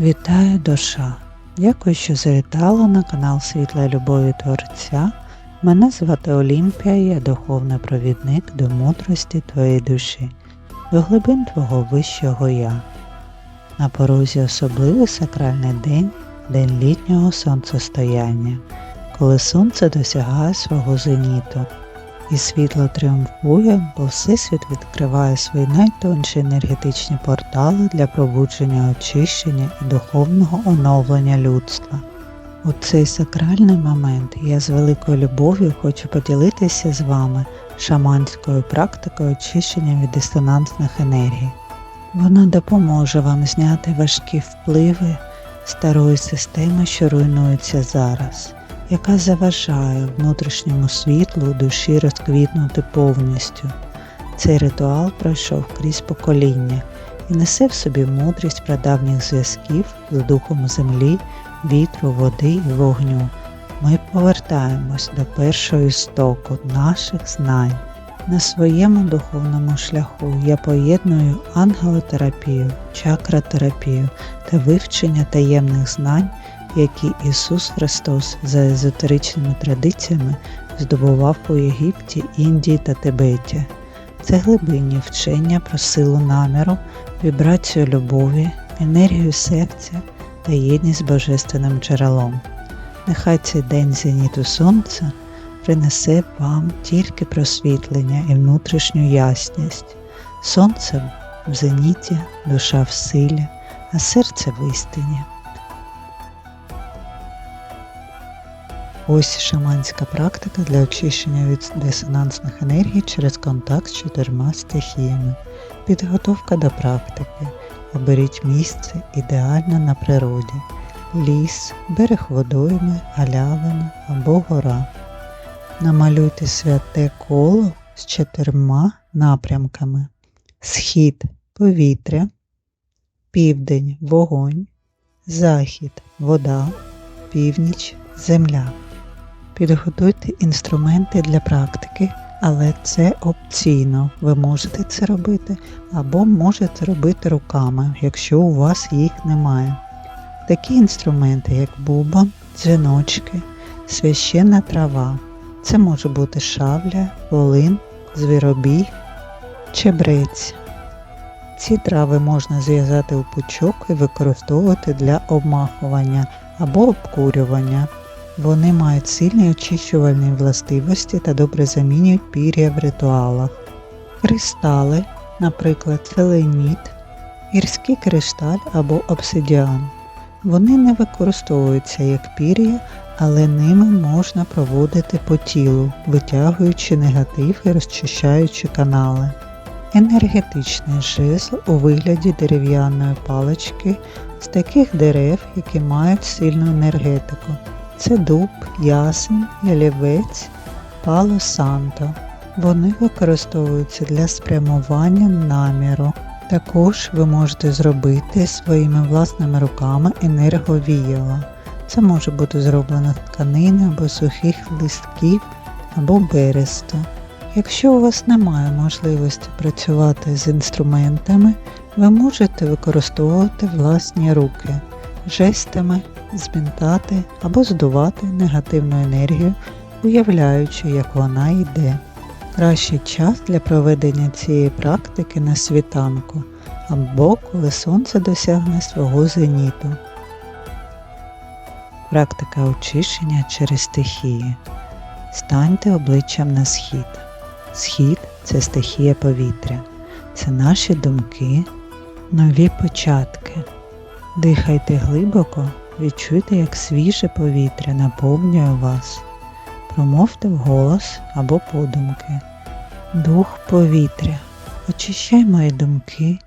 Вітаю душа! Дякую, що завітала на канал Світла Любові Творця. Мене звати Олімпія, я духовний провідник до мудрості твоєї душі, до глибин твого вищого я. На порозі особливий сакральний день, день літнього сонцестояння, коли сонце досягає свого зеніту, і світло тріумфує, бо Всесвіт відкриває свої найтонші енергетичні портали для пробудження очищення і духовного оновлення людства. У цей сакральний момент я з великою любов'ю хочу поділитися з вами шаманською практикою очищення від дисонансних енергій. Вона допоможе вам зняти важкі впливи старої системи, що руйнується зараз яка заважає внутрішньому світлу душі розквітнути повністю. Цей ритуал пройшов крізь покоління і несе в собі мудрість прадавніх зв'язків з духом землі, вітру, води і вогню. Ми повертаємось до першого істоку наших знань. На своєму духовному шляху я поєдную ангелотерапію, чакратерапію та вивчення таємних знань які Ісус Христос за езотеричними традиціями здобував у Єгипті, Індії та Тибеті. Це глибинні вчення про силу наміру, вібрацію любові, енергію серця та єдність з Божественним джерелом. Нехай цей день зеніту сонця принесе вам тільки просвітлення і внутрішню ясність. Сонце в зеніті, душа в силі, а серце в істині. Ось шаманська практика для очищення від дисонансних енергій через контакт з чотирма стихіями. Підготовка до практики. Оберіть місце ідеально на природі. Ліс, берег водойми, галявина або гора. Намалюйте святе коло з чотирма напрямками. Схід повітря, південь вогонь, захід вода, північ земля. Підготуйте інструменти для практики, але це опційно. Ви можете це робити або можете робити руками, якщо у вас їх немає. Такі інструменти, як бубон, дзвіночки, священна трава. Це може бути шавля, волин, звіробій, чебрець. Ці трави можна зв'язати у пучок і використовувати для обмахування або обкурювання. Вони мають сильні очищувальні властивості та добре замінюють пір'я в ритуалах. Кристали, наприклад, селеніт, гірський кришталь або обсидіан. Вони не використовуються як пір'я, але ними можна проводити по тілу, витягуючи негатив і розчищаючи канали. Енергетичний жезл у вигляді дерев'яної палички з таких дерев, які мають сильну енергетику. Це дуб, ясень, ялівець, пало санто. Вони використовуються для спрямування наміру. Також ви можете зробити своїми власними руками енерговіяло. Це може бути зроблено з тканини або сухих листків або бересту. Якщо у вас немає можливості працювати з інструментами, ви можете використовувати власні руки жестами змінтати або здувати негативну енергію, уявляючи, як вона йде. Кращий час для проведення цієї практики на світанку або коли сонце досягне свого зеніту. Практика очищення через стихії. Станьте обличчям на схід. Схід це стихія повітря, це наші думки, нові початки. Дихайте глибоко Відчуйте, як свіже повітря наповнює вас. Промовте вголос або подумки. Дух повітря. Очищай мої думки,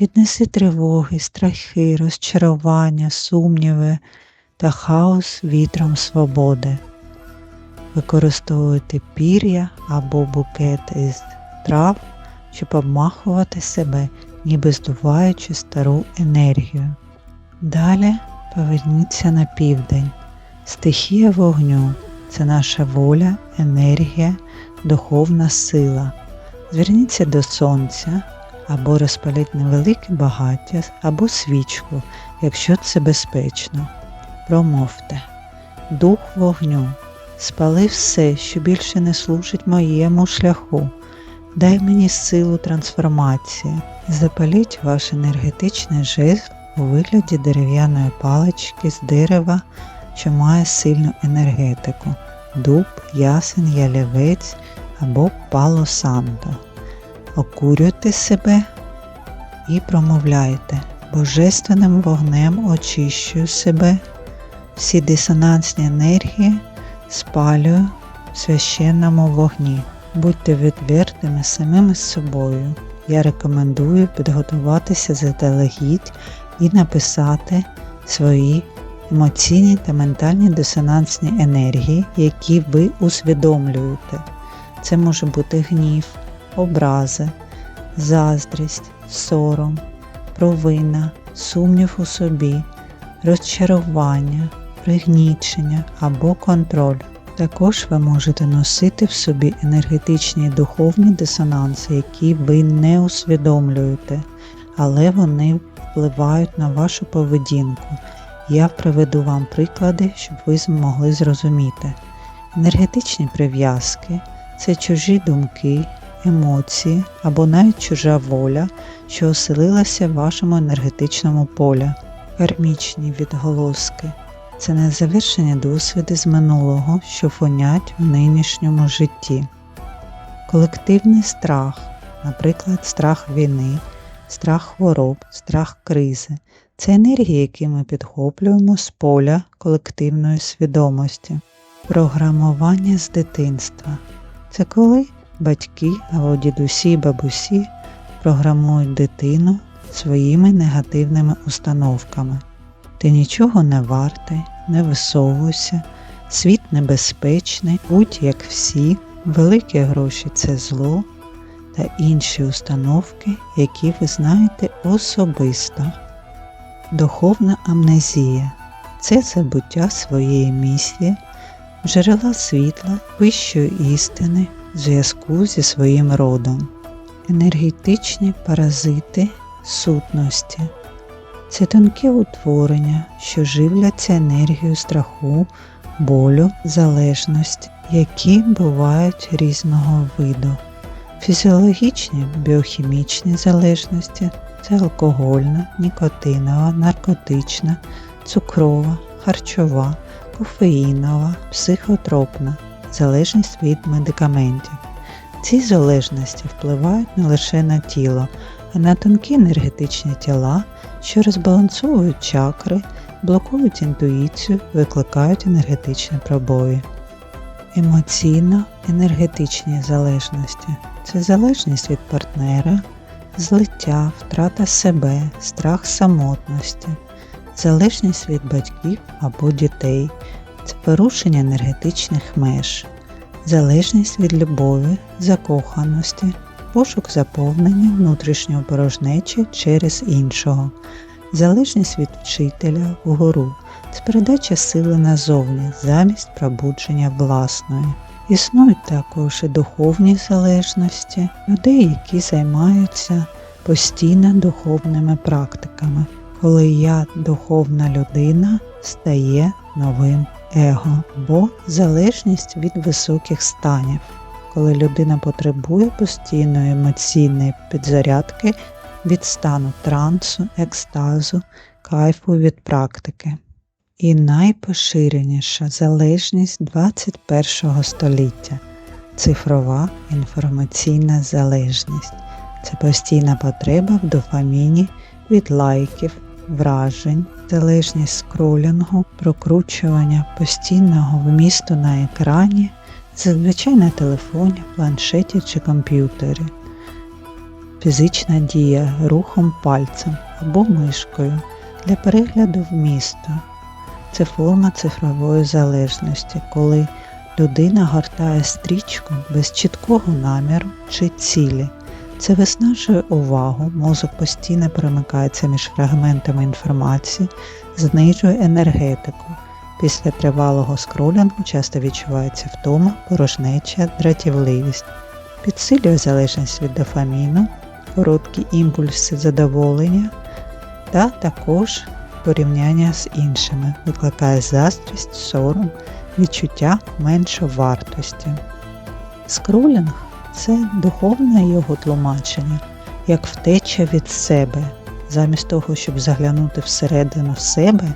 віднеси тривоги, страхи, розчарування, сумніви та хаос вітром свободи. Використовуйте пір'я або букет із трав, щоб обмахувати себе, ніби здуваючи стару енергію. Далі Поверніться на південь. Стихія вогню це наша воля, енергія, духовна сила. Зверніться до сонця або розпаліть невелике багаття, або свічку, якщо це безпечно. Промовте. Дух вогню, спали все, що більше не служить моєму шляху. Дай мені силу трансформації. Запаліть ваш енергетичний жезл у вигляді дерев'яної палички з дерева, що має сильну енергетику дуб, ясен, ялівець або пало санто. Окурюйте себе і промовляйте. Божественним вогнем очищую себе, всі дисонансні енергії спалюю в священному вогні. Будьте відвертими самими собою. Я рекомендую підготуватися заздалегідь і написати свої емоційні та ментальні дисонансні енергії, які ви усвідомлюєте. Це може бути гнів, образи, заздрість, сором, провина, сумнів у собі, розчарування, пригнічення або контроль. Також ви можете носити в собі енергетичні і духовні дисонанси, які ви не усвідомлюєте, але вони впливають на вашу поведінку. Я приведу вам приклади, щоб ви змогли зрозуміти. Енергетичні прив'язки це чужі думки, емоції або навіть чужа воля, що оселилася в вашому енергетичному полі. Кармічні відголоски це незавершені досвіди з минулого, що фонять в нинішньому житті. Колективний страх, наприклад, страх війни, страх хвороб, страх кризи це енергії, які ми підхоплюємо з поля колективної свідомості. Програмування з дитинства це коли батьки або дідусі бабусі програмують дитину своїми негативними установками. Ти нічого не вартий, не висовуйся, світ небезпечний, будь як всі, великі гроші це зло та інші установки, які ви знаєте особисто. Духовна амнезія це забуття своєї місії, джерела світла, вищої істини, зв'язку зі своїм родом, енергетичні паразити сутності. Це тонке утворення, що живляться енергією страху, болю, залежності, які бувають різного виду. Фізіологічні біохімічні залежності це алкогольна, нікотинова, наркотична, цукрова, харчова, кофеїнова, психотропна, залежність від медикаментів. Ці залежності впливають не лише на тіло, а на тонкі енергетичні тіла, що розбалансовують чакри, блокують інтуїцію, викликають енергетичні пробої. Емоційно-енергетичні залежності це залежність від партнера, злиття, втрата себе, страх самотності, залежність від батьків або дітей, це порушення енергетичних меж, залежність від любові, закоханості, пошук заповнення внутрішнього порожнечі через іншого, залежність від вчителя вгору, це передача сили назовні замість пробудження власної. Існують також і духовні залежності людей, які займаються постійно духовними практиками, коли я, духовна людина, стає новим его, бо залежність від високих станів, коли людина потребує постійної емоційної підзарядки від стану трансу, екстазу, кайфу від практики. І найпоширеніша залежність 21 століття цифрова інформаційна залежність. Це постійна потреба в дофаміні від лайків, вражень, залежність скролінгу, прокручування постійного вмісту на екрані, зазвичай на телефоні, планшеті чи комп'ютері, фізична дія рухом пальцем або мишкою для перегляду вмісту. Це форма цифрової залежності, коли людина гортає стрічку без чіткого наміру чи цілі. Це виснажує увагу, мозок постійно перемикається між фрагментами інформації, знижує енергетику. Після тривалого скролінгу часто відчувається втома, порожнеча, дратівливість, підсилює залежність від дофаміну, короткі імпульси задоволення та також порівняння з іншими, викликає заздрість, сором, відчуття меншовартості. Скролінг це духовне його тлумачення, як втеча від себе. Замість того, щоб заглянути всередину себе,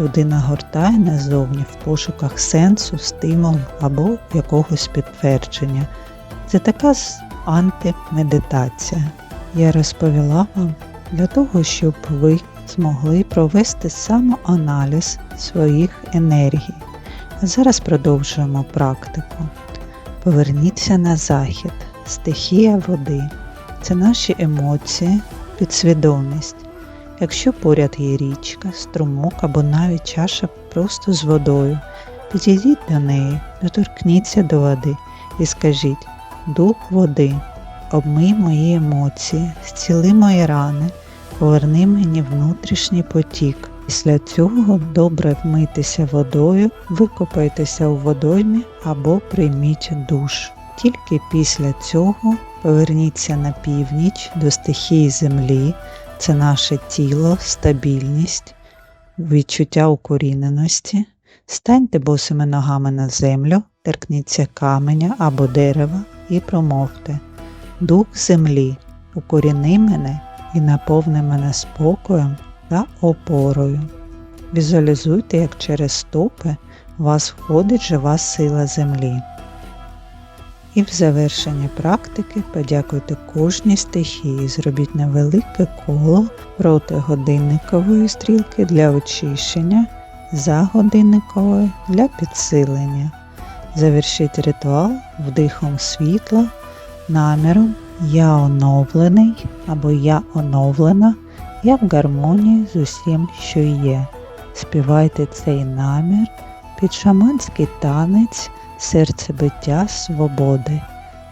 людина гортає назовні в пошуках сенсу, стимулу або якогось підтвердження. Це така антимедитація. Я розповіла вам для того, щоб ви змогли провести самоаналіз своїх енергій. Зараз продовжуємо практику. Поверніться на захід, стихія води. Це наші емоції, підсвідомість. Якщо поряд є річка, струмок або навіть чаша просто з водою, підійдіть до неї, доторкніться до води і скажіть Дух води, обмий мої емоції, зціли мої рани, поверни мені внутрішній потік. Після цього добре вмитися водою, викопайтеся у водоймі або прийміть душ. Тільки після цього поверніться на північ до стихії землі, це наше тіло, стабільність, відчуття укоріненості. Станьте босими ногами на землю, торкніться каменя або дерева і промовте Дух землі, укоріни мене і наповни мене спокоєм та опорою. Візуалізуйте, як через стопи вас входить жива сила землі. І в завершенні практики подякуйте кожній стихії, зробіть невелике коло проти годинникової стрілки для очищення, за годинниковою для підсилення. Завершіть ритуал вдихом світла, наміром Я оновлений або Я оновлена, я в гармонії з усім, що є. Співайте цей намір під шаманський танець серцебиття свободи.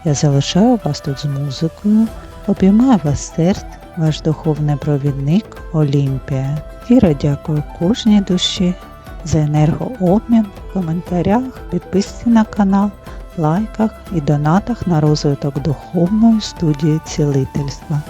Я залишаю вас тут з музикою, обіймаю вас серць, ваш духовний провідник Олімпія. Щиро дякую кожній душі за енергообмін в коментарях, підписці на канал, лайках і донатах на розвиток духовної студії цілительства.